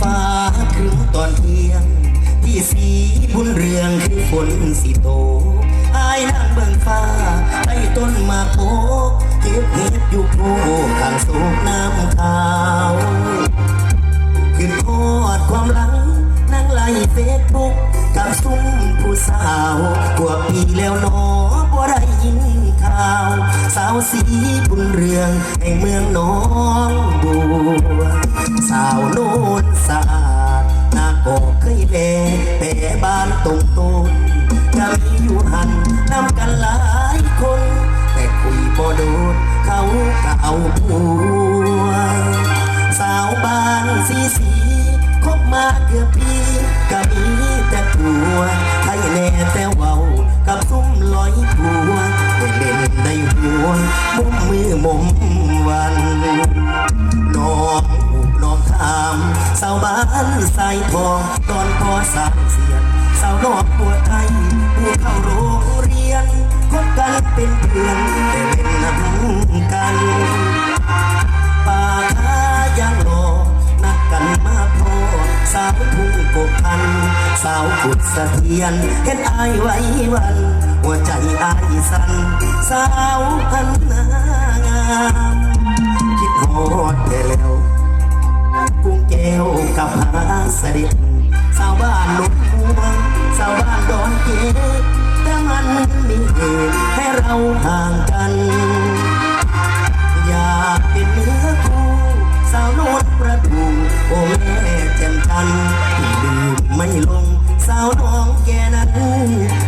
ฟ้าครึ้มตอนเที่ยง ที่สีบุญเรืองคือฝนสิโตอายนั่งเบิ่งฟ้าใต้ต้นมาโพ ก็บเห็ดอยู่โพข้างสูบน้ำขาวขึ้นทอดความหลังนั่งไล่เฟซบุ๊กกับซุ่มผู้สาวกว่าปีแล้วหนอบ่ได้ยินข่าว สาวสีบุญเรืองแห่งเมืองน้องบัวสาวโน่นสาด สีสีคบมาเกือบปีก็มีแต่ตัวให้แน่แต่เว้ากับซุ้มลอยผัวได้เล่นได้หัวมุมมือมุมวันน้องอุบน้องถามสาวบ้านสายทองตอนพอสามเสียนสาวนอกบัวไาวกุดสะเทียนเห็นอายไว้วัน หัวใจอายสั่นสาวพันนางามคิดฮอดแต่แล้วกุ้งแก้วกับหาเสด็จสาวบ้านลุดพวงสาวบ้านดอนเกตแต่มันมีเหตุให้เราห่างกัน อยากเป็นเนื้อคู่สาวโนดประดูโอ้แม่แจ่มจันที่ลืมไม่ลง สาวน้องแกนั้น